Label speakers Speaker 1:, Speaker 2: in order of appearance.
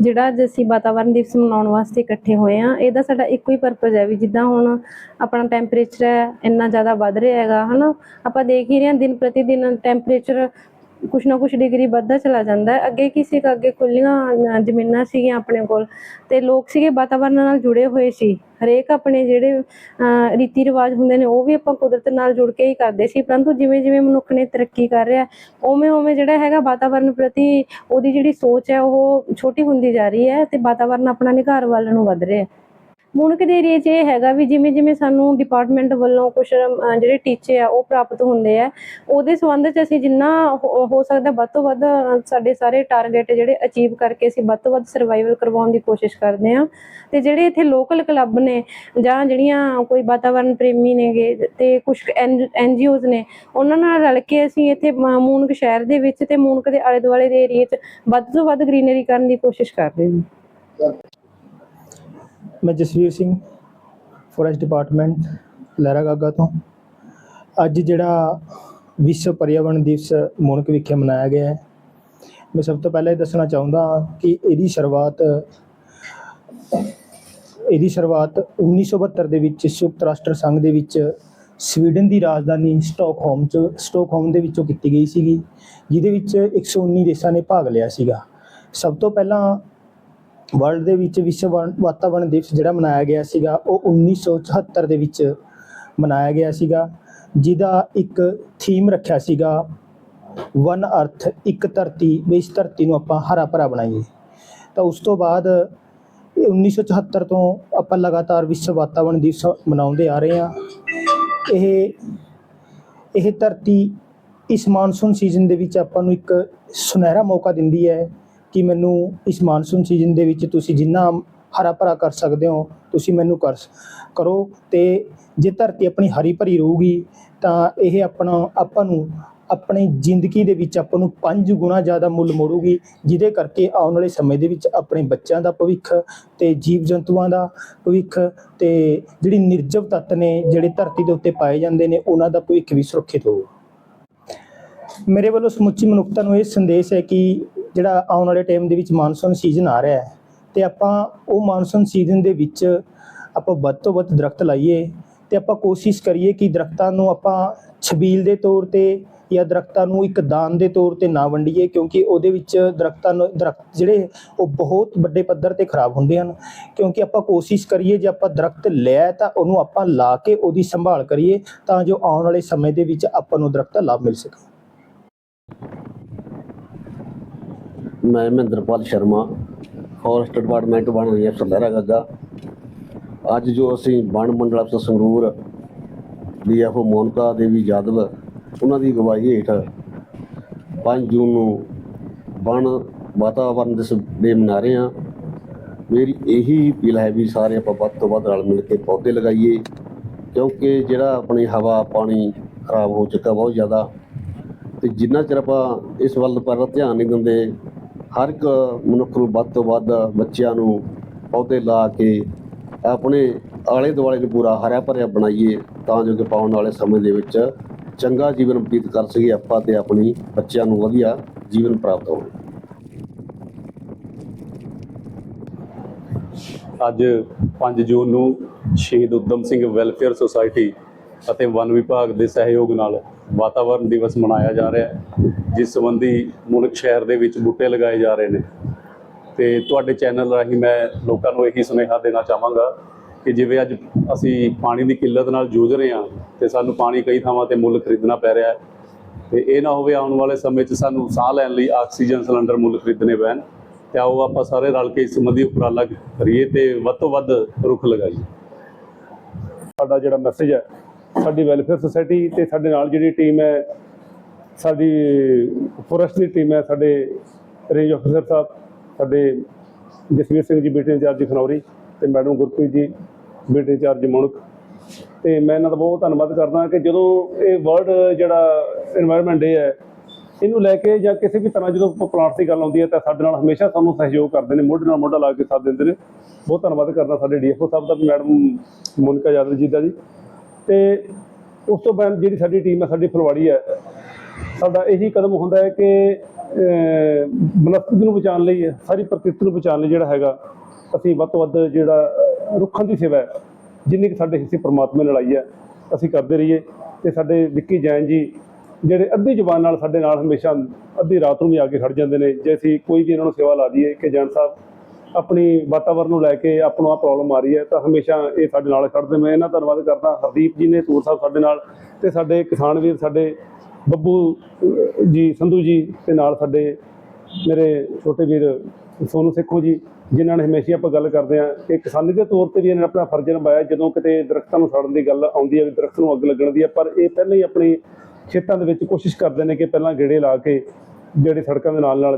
Speaker 1: ਜਿਹੜਾ ਅੱਜ ਅਸੀਂ ਵਾਤਾਵਰਣ ਦਿਵਸ ਮਨਾਉਣ ਵਾਸਤੇ ਇਕੱਠੇ ਹੋਏ ਆ ਇਹਦਾ ਸਾਡਾ ਇੱਕੋ ਹੀ ਪਰਪਸ ਹੈ ਵੀ ਜਿੱਦਾਂ ਹੁਣ ਆਪਣਾ ਟੈਂਪਰੇਚਰ ਹੈ, ਇੰਨਾ ਜ਼ਿਆਦਾ ਵੱਧ ਰਿਹਾ ਹੈਗਾ, ਹਨਾ? ਆਪਾਂ ਦੇਖ ਹੀ ਰਹੇ ਹਾਂ ਦਿਨ ਪ੍ਰਤੀ ਦਿਨ ਟੈਂਪਰੇਚਰ ਕੁਛ ਨਾ ਕੁਛ ਡਿਗਰੀ ਵੱਧਦਾ ਚਲਾ ਜਾਂਦਾ ਹੈ। ਅੱਗੇ ਕੀ ਕੁ ਅੱਗੇ ਖੁੱਲੀਆਂ ਜ਼ਮੀਨਾਂ ਸੀਗੀਆਂ ਆਪਣੇ ਕੋਲ ਤੇ ਲੋਕ ਸੀਗੇ ਵਾਤਾਵਰਣ ਨਾਲ ਜੁੜੇ ਹੋਏ ਸੀ। ਹਰੇਕ ਆਪਣੇ ਜਿਹੜੇ ਅ, ਰੀਤੀ ਰਿਵਾਜ ਹੁੰਦੇ ਨੇ ਉਹ ਵੀ ਆਪਾਂ ਕੁਦਰਤ ਨਾਲ ਜੁੜ ਕੇ ਹੀ ਕਰਦੇ ਸੀ। ਪਰੰਤੂ ਜਿਵੇਂ ਜਿਵੇਂ ਮਨੁੱਖ ਨੇ ਤਰੱਕੀ ਕਰ ਰਿਹਾ ਉਵੇਂ ਉਵੇਂ ਜਿਹੜਾ ਹੈਗਾ ਵਾਤਾਵਰਣ ਪ੍ਰਤੀ ਉਹਦੀ ਜਿਹੜੀ ਸੋਚ ਹੈ ਉਹ ਛੋਟੀ ਹੁੰਦੀ ਜਾ ਰਹੀ ਹੈ ਤੇ ਵਾਤਾਵਰਣ ਆਪਣਾ ਨਿਘਾਰ ਵੱਲ ਨੂੰ ਵੱਧ ਰਿਹਾ ਹੈ। ਮੁਣਕ ਦੇ ਏਰੀਏ 'ਚ ਇਹ ਹੈਗਾ ਵੀ ਜਿਵੇਂ ਜਿਵੇਂ ਸਾਨੂੰ ਡਿਪਾਰਟਮੈਂਟ ਵੱਲੋਂ ਕੁਝ ਜਿਹੜੇ ਟੀਚੇ ਆ, ਉਹ ਪ੍ਰਾਪਤ ਹੁੰਦੇ ਆ, ਉਹਦੇ ਸੰਬੰਧ 'ਚ ਅਸੀਂ ਜਿੰਨਾ ਹੋ ਸਕਦਾ ਵੱਧ ਤੋਂ ਵੱਧ ਸਾਡੇ ਸਾਰੇ ਟਾਰਗੇਟ ਜਿਹੜੇ ਅਚੀਵ ਕਰਕੇ ਅਸੀਂ ਵੱਧ ਤੋਂ ਵੱਧ ਸਰਵਾਈਵਲ ਕਰਵਾਉਣ ਦੀ ਕੋਸ਼ਿਸ਼ ਕਰਦੇ ਆ ਤੇ ਜਿਹੜੇ ਇੱਥੇ ਲੋਕਲ ਕਲੱਬ ਨੇ ਜਾਂ ਜਿਹੜੀਆਂ ਕੋਈ ਵਾਤਾਵਰਣ ਪ੍ਰੇਮੀ ਨੇਗੇ ਤੇ ਕੁਝ ਐਨਜੀਓਜ਼ ਨੇ, ਉਹਨਾਂ ਨਾਲ ਰਲ ਕੇ ਅਸੀਂ ਇੱਥੇ ਮੂਨਕ ਸ਼ਹਿਰ ਦੇ ਵਿੱਚ ਤੇ ਮੂਨਕ ਦੇ ਆਲੇ ਦੁਆਲੇ ਦੇ ਏਰੀਏ 'ਚ ਵੱਧ ਤੋਂ ਵੱਧ ਗ੍ਰੀਨਰੀ ਕਰਨ ਦੀ ਕੋਸ਼ਿਸ਼ ਕਰ ਰਹੇ ਹਾਂ
Speaker 2: ਮੈਂ ਜਸਵੀਰ ਸਿੰਘ ਫੋਰੈਸਟ ਡਿਪਾਰਟਮੈਂਟ ਲਹਿਰਾ ਗਾਗਾ ਤੋਂ। ਅੱਜ ਜਿਹੜਾ ਵਿਸ਼ਵ ਪਰਿਆਵਰਣ ਦਿਵਸ ਮੁਣਕ ਵਿਖੇ ਮਨਾਇਆ ਗਿਆ ਹੈ, ਮੈਂ ਸਭ ਤੋਂ ਪਹਿਲਾਂ ਇਹ ਦੱਸਣਾ ਚਾਹੁੰਦਾ ਹਾਂ ਕਿ ਇਹਦੀ ਸ਼ੁਰੂਆਤ ਇਹਦੀ ਸ਼ੁਰੂਆਤ 1972 ਦੇ ਵਿੱਚ ਸੰਯੁਕਤ ਰਾਸ਼ਟਰ ਸੰਘ ਦੇ ਵਿੱਚ ਸਵੀਡਨ ਦੀ ਰਾਜਧਾਨੀ ਸਟਾਕਹੋਮ ਚ, ਸਟਾਕਹੋਮ ਦੇ ਵਿੱਚੋਂ ਕੀਤੀ ਗਈ ਸੀਗੀ, ਜਿਹਦੇ ਵਿੱਚ 119 ਦੇਸ਼ਾਂ ਨੇ ਭਾਗ ਲਿਆ ਸੀਗਾ। ਸਭ ਤੋਂ ਪਹਿਲਾਂ ਵਰਲਡ ਦੇ ਵਿੱਚ ਵਿਸ਼ਵ ਵਨ- ਵਾਤਾਵਰਣ ਦਿਵਸ ਜਿਹੜਾ ਮਨਾਇਆ ਗਿਆ ਸੀਗਾ, ਉਹ 1974 ਦੇ ਵਿੱਚ ਮਨਾਇਆ ਗਿਆ ਸੀਗਾ, ਜਿਹਦਾ ਇੱਕ ਥੀਮ ਰੱਖਿਆ ਸੀਗਾ, ਵਨ ਅਰਥ, ਇੱਕ ਧਰਤੀ, ਵੀ ਇਸ ਧਰਤੀ ਨੂੰ ਆਪਾਂ ਹਰਾ ਭਰਾ ਬਣਾਈਏ। ਤਾਂ ਉਸ ਤੋਂ ਬਾਅਦ ਇਹ 1974 ਤੋਂ ਆਪਾਂ ਲਗਾਤਾਰ ਵਿਸ਼ਵ ਵਾਤਾਵਰਣ ਦਿਵਸ ਮਨਾਉਂਦੇ ਆ ਰਹੇ ਹਾਂ। ਇਹ ਇਹ ਧਰਤੀ ਇਸ ਮਾਨਸੂਨ ਸੀਜ਼ਨ ਦੇ ਵਿੱਚ ਆਪਾਂ ਨੂੰ ਇੱਕ ਸੁਨਹਿਰਾ ਮੌਕਾ ਦਿੰਦੀ ਹੈ। ਕਿ ਮੈਨੂੰ ਇਸ ਮਾਨਸੂਨ ਸੀਜ਼ਨ ਦੇ ਵਿੱਚ ਤੁਸੀਂ ਜਿੰਨਾ ਹਰਾ ਭਰਾ ਕਰ ਸਕਦੇ ਹੋ, ਤੁਸੀਂ ਮੈਨੂੰ ਕਰ ਕਰੋ ਤੇ ਜੇ ਧਰਤੀ ਆਪਣੀ ਹਰੀ ਭਰੀ ਰਹੂਗੀ, ਤਾਂ ਇਹ ਆਪਣਾ, ਆਪਾਂ ਨੂੰ ਆਪਣੀ ਜ਼ਿੰਦਗੀ ਦੇ ਵਿੱਚ ਆਪਾਂ ਨੂੰ ਪੰਜ ਗੁਣਾ ਜ਼ਿਆਦਾ ਮੁੱਲ ਮੋੜੂਗੀ, ਜਿਹਦੇ ਕਰਕੇ ਆਉਣ ਵਾਲੇ ਸਮੇਂ ਦੇ ਵਿੱਚ ਆਪਣੇ ਬੱਚਿਆਂ ਦਾ ਭਵਿੱਖ ਤੇ ਜੀਵ ਜੰਤੂਆਂ ਦਾ ਭਵਿੱਖ ਤੇ ਜਿਹੜੀ ਨਿਰਜੀਵ ਤੱਤ ਨੇ, ਜਿਹੜੇ ਧਰਤੀ ਦੇ ਉੱਤੇ ਪਾਏ ਜਾਂਦੇ ਨੇ, ਉਹਨਾਂ ਦਾ ਭਵਿੱਖ ਵੀ ਸੁਰੱਖਿਅਤ ਹੋਊ। ਮੇਰੇ ਵੱਲੋਂ ਸਮੁੱਚੀ ਮਨੁੱਖਤਾ ਨੂੰ ਇਹ ਸੰਦੇਸ਼ ਹੈ ਕਿ ਜਿਹੜਾ ਆਉਣ ਵਾਲੇ ਟਾਈਮ ਦੇ ਵਿੱਚ ਮਾਨਸੂਨ ਸੀਜ਼ਨ ਆ ਰਿਹਾ ਹੈ, ਤੇ ਆਪਾਂ ਉਹ ਮਾਨਸੂਨ ਸੀਜ਼ਨ ਦੇ ਵਿੱਚ ਆਪਾਂ ਵੱਧ ਤੋਂ ਵੱਧ ਦਰਖਤ ਲਾਈਏ ਤੇ ਆਪਾਂ ਕੋਸ਼ਿਸ਼ ਕਰੀਏ ਕਿ ਦਰਖਤਾਂ ਨੂੰ ਆਪਾਂ ਛਬੀਲ ਦੇ ਤੌਰ ਤੇ ਜਾਂ ਦਰਖਤਾਂ ਨੂੰ ਇੱਕ ਦਾਨ ਦੇ ਤੌਰ ਤੇ ਨਾ ਵੰਡੀਏ, ਕਿਉਂਕਿ ਉਹਦੇ ਵਿੱਚ ਦਰਖਤਾਂ ਨੂੰ, ਦਰਖਤ ਜਿਹੜੇ ਉਹ ਬਹੁਤ ਵੱਡੇ ਪੱਧਰ ਤੇ ਖਰਾਬ ਹੁੰਦੇ ਹਨ। ਕਿਉਂਕਿ ਆਪਾਂ ਕੋਸ਼ਿਸ਼ ਕਰੀਏ ਜੇ ਆਪਾਂ ਦਰਖਤ ਲਿਆ ਤਾਂ ਉਹਨੂੰ ਆਪਾਂ ਲਾ ਕੇ ਉਹਦੀ ਸੰਭਾਲ ਕਰੀਏ ਤਾਂ ਜੋ ਆਉਣ ਵਾਲੇ ਸਮੇਂ ਦੇ ਵਿੱਚ ਆਪਾਂ ਨੂੰ ਦਰਖਤ ਦਾ ਲਾਭ ਮਿਲ ਸਕੇ।
Speaker 3: ਮੈਂ ਮਹਿੰਦਰਪਾਲ ਸ਼ਰਮਾ ਫੋਰੈਸਟ ਡਿਪਾਰਟਮੈਂਟ ਵਣ ਰਹੀ ਹੈ ਸਲਹਿਰਾ ਗੱਗਾ। ਅੱਜ ਜੋ ਅਸੀਂ ਵਣ ਮੰਡਲ ਅਫਸਰ ਸੰਗਰੂਰ, ਡੀਐਫਓ ਮੋਨਕਾ, ਦੇਵੀ ਯਾਦਵ, ਉਹਨਾਂ ਦੀ ਅਗਵਾਈ ਹੇਠ 5 ਜੂਨ ਨੂੰ ਵਣ ਵਾਤਾਵਰਣ ਦਿਵਸ ਦੇ ਮਨਾ ਰਹੇ ਹਾਂ। ਮੇਰੀ ਇਹੀ ਅਪੀਲ ਹੈ ਵੀ ਸਾਰੇ ਆਪਾਂ ਵੱਧ ਤੋਂ ਵੱਧ ਰਲ ਮਿਲ ਕੇ ਪੌਦੇ ਲਗਾਈਏ, ਕਿਉਂਕਿ ਜਿਹੜਾ ਆਪਣੀ ਹਵਾ, ਪਾਣੀ ਖਰਾਬ ਹੋ ਚੁੱਕਾ ਬਹੁਤ ਜ਼ਿਆਦਾ। ਤੇ ਜਿੰਨਾ ਚਿਰ ਆਪਾਂ ਇਸ ਵੱਲ ਪਰ ਧਿਆਨ ਨਹੀਂ ਦਿੰਦੇ ਹਰ ਇੱਕ ਮਨੁੱਖ ਨੂੰ ਵੱਧ ਤੋਂ ਵੱਧ ਬੱਚਿਆਂ ਨੂੰ ਪੌਦੇ ਲਾ ਕੇ ਆਪਣੇ ਆਲੇ ਦੁਆਲੇ ਨੂੰ ਪੂਰਾ ਹਰਿਆ ਭਰਿਆ ਬਣਾਈਏ ਤਾਂ ਜੋ ਕਿ ਪਾਉਣ ਵਾਲੇ ਸਮੇਂ ਦੇ ਵਿੱਚ ਚੰਗਾ ਜੀਵਨ ਬਤੀਤ ਕਰ ਸਕੀਏ ਆਪਾਂ ਤੇ ਆਪਣੀ ਬੱਚਿਆਂ ਨੂੰ ਵਧੀਆ ਜੀਵਨ ਪ੍ਰਾਪਤ ਹੋਵੇ।
Speaker 4: ਅੱਜ 5 ਜੂਨ ਨੂੰ ਸ਼ਹੀਦ ਉਦਮ ਸਿੰਘ ਵੈਲਫੇਅਰ ਸੁਸਾਇਟੀ ਅਤੇ ਵਨ ਵਿਭਾਗ ਦੇ ਸਹਿਯੋਗ ਨਾਲ ਵਾਤਾਵਰਣ ਦਿਵਸ ਮਨਾਇਆ ਜਾ ਰਿਹਾ ਹੈ, ਜਿਸ ਸੰਬੰਧੀ ਮੁਲਕ ਸ਼ਹਿਰ ਦੇ ਵਿੱਚ ਬੂਟੇ ਲਗਾਏ ਜਾ ਰਹੇ ਨੇ। ਤੇ ਤੁਹਾਡੇ ਚੈਨਲ ਰਾਹੀਂ ਮੈਂ ਲੋਕਾਂ ਨੂੰ ਇਹੀ ਸੁਨੇਹਾ ਦੇਣਾ ਚਾਹਾਂਗਾ ਕਿ ਜਿਵੇਂ ਅੱਜ ਅਸੀਂ ਪਾਣੀ ਦੀ ਕਿੱਲਤ ਨਾਲ ਜੂਝ ਰਹੇ ਹਾਂ ਤੇ ਸਾਨੂੰ ਪਾਣੀ ਕਈ ਥਾਵਾਂ ਤੇ ਮੁੱਲ ਖਰੀਦਣਾ ਪੈ ਰਿਹਾ ਹੈ। ਤੇ ਇਹ ਨਾ ਹੋਵੇ ਆਉਣ ਵਾਲੇ ਸਮੇਂ 'ਚ ਸਾਨੂੰ ਸਾਹ ਲੈਣ ਲਈ ਆਕਸੀਜਨ ਸਿਲੰਡਰ ਮੁੱਲ ਖਰੀਦਣੇ ਪੈਣ, ਤੇ ਆਓ ਆਪਾਂ ਸਾਰੇ ਰਲ ਕੇ ਇਸ ਸੰਬੰਧੀ ਉਪਰਾਲਾ ਕਰੀਏ ਤੇ ਵੱਧ ਤੋਂ ਵੱਧ ਰੁੱਖ ਲਗਾਈਏ।
Speaker 5: ਸਾਡਾ ਜਿਹੜਾ ਮੈਸੇਜ ਹੈ ਸਾਡੀ ਵੈਲਫੇਅਰ ਸੁਸਾਇਟੀ ਤੇ ਸਾਡੇ ਨਾਲ ਜਿਹੜੀ ਟੀਮ ਹੈ, ਸਾਡੀ ਫੋਰੈਸਟ ਦੀ ਟੀਮ ਹੈ, ਸਾਡੇ ਰੇਂਜ ਅਫਸਰ ਸਾਹਿਬ, ਸਾਡੇ ਜਸਵੀਰ ਸਿੰਘ ਜੀ ਬੇਟੇ ਇੰਚਾਰਜ ਖਨੌਰੀ ਤੇ ਮੈਡਮ ਗੁਰਪ੍ਰੀਤ ਜੀ ਬੇਟੇ ਇੰਚਾਰਜ ਮੁਣਕ। ਤੇ ਮੈਂ ਇਹਨਾਂ ਦਾ ਬਹੁਤ ਧੰਨਵਾਦ ਕਰਦਾ ਕਿ ਜਦੋਂ ਇਹ ਵਰਲਡ ਜਿਹੜਾ এনवायरमेंट ਡੇ ਹੈ, ਇਹਨੂੰ ਲੈ ਕੇ ਜਾਂ ਕਿਸੇ ਵੀ ਤਰ੍ਹਾਂ ਜਦੋਂ ਪਲਾਂਟ ਦੀ ਗੱਲ ਆਉਂਦੀ ਹੈ, ਤਾਂ ਸਾਡੇ ਨਾਲ ਹਮੇਸ਼ਾ ਸਾਨੂੰ ਸਹਿਯੋਗ ਕਰਦੇ ਨੇ, ਮੋਢੇ ਨਾਲ ਮੋਢਾ ਲਾ ਕੇ ਸਾਥ ਦਿੰਦੇ ਨੇ। ਬਹੁਤ ਧੰਨਵਾਦ ਕਰਦਾ ਸਾਡੇ ਡੀਐਫਓ ਸਾਹਿਬ ਦਾ, ਮੈਡਮ ਮੁਨਕਾ ਯਾਦਵ ਜੀ ਦਾ ਜੀ। ਤੇ ਉਸ ਤੋਂ ਬਾਅਦ ਜਿਹੜੀ ਸਾਡੀ ਟੀਮ ਹੈ ਸਾਡੀ ਫਲਵਾੜੀ ਹੈ ਸਾਡਾ ਇਹੀ ਕਦਮ ਹੁੰਦਾ ਹੈ ਕਿ ਅਹ, ਬਨਸਪਤੀ ਨੂੰ ਬਚਾਉਣ ਲਈ ਸਾਰੀ ਪ੍ਰਕਿਰਤੀ ਨੂੰ ਬਚਾਉਣ ਲਈ ਜਿਹੜਾ ਹੈਗਾ ਅਸੀਂ ਵੱਧ ਤੋਂ ਵੱਧ ਜਿਹੜਾ ਰੁੱਖਾਂ ਦੀ ਸੇਵਾ ਜਿੰਨੀ ਕਿ ਸਾਡੇ ਹਿੱਸੇ ਪਰਮਾਤਮਾ ਨੇ ਲੜਾਈ ਹੈ ਅਸੀਂ ਕਰਦੇ ਰਹੀਏ। ਤੇ ਸਾਡੇ ਵਿੱਕੀ ਜੈਨ ਜੀ ਜਿਹੜੇ ਅੱਧੀ ਜ਼ੁਬਾਨ ਨਾਲ ਸਾਡੇ ਨਾਲ ਹਮੇਸ਼ਾ ਅੱਧੀ ਰਾਤ ਨੂੰ ਵੀ ਆ ਕੇ ਖੜ ਜਾਂਦੇ ਨੇ ਜੇ ਅਸੀਂ ਕੋਈ ਵੀ ਇਹਨਾਂ ਨੂੰ ਸੇਵਾ ਲਾ ਦਈਏ ਕਿ ਜੈਨ ਸਾਹਿਬ ਆਪਣੀ ਵਾਤਾਵਰਨ ਨੂੰ ਲੈ ਕੇ ਆਪਾਂ ਪ੍ਰੋਬਲਮ ਆ ਰਹੀ ਹੈ, ਤਾਂ ਹਮੇਸ਼ਾ ਇਹ ਸਾਡੇ ਨਾਲ ਖੜਦੇ ਮੈਂ ਇਹਨਾਂ ਦਾ ਧੰਨਵਾਦ ਕਰਦਾ। ਹਰਦੀਪ ਜੀ ਨੇ, ਤੂਰ ਸਾਹਿਬ ਸਾਡੇ ਨਾਲ ਤੇ ਸਾਡੇ ਕਿਸਾਨ ਵੀਰ, ਸਾਡੇ ਬੱਬੂ ਜੀ, ਸੰਧੂ ਜੀ ਤੇ ਨਾਲ ਸਾਡੇ ਮੇਰੇ ਛੋਟੇ ਵੀਰ ਸੋਨੂ ਸੇਖੋ ਜੀ, ਜਿਨ੍ਹਾਂ ਨੇ ਹਮੇਸ਼ਾ ਆਪਾਂ ਗੱਲ ਕਰਦੇ ਆ ਕਿ ਕਿਸਾਨੀ ਦੇ ਤੌਰ ਤੇ ਵੀ ਇਹਨਾਂ ਨੇ ਆਪਣਾ ਫਰਜ਼ ਨਿਭਾਇਆ। ਜਦੋਂ ਕਿਤੇ ਦਰਖਤਾਂ ਨੂੰ ਸਾੜਨ ਦੀ ਗੱਲ ਆਉਂਦੀ ਹੈ ਵੀ ਦਰਖਤ ਨੂੰ ਅੱਗ ਲੱਗਣ ਦੀ ਹੈ, ਪਰ ਇਹ ਪਹਿਲਾਂ ਹੀ ਆਪਣੀ ਖੇਤਾਂ ਦੇ ਵਿੱਚ ਕੋਸ਼ਿਸ਼ ਕਰਦੇ ਨੇ ਕਿ ਪਹਿਲਾਂ ਗੇੜੇ ਲਾ ਕੇ, ਜਿਹੜੇ ਸੜਕਾਂ ਦੇ ਨਾਲ ਨਾਲ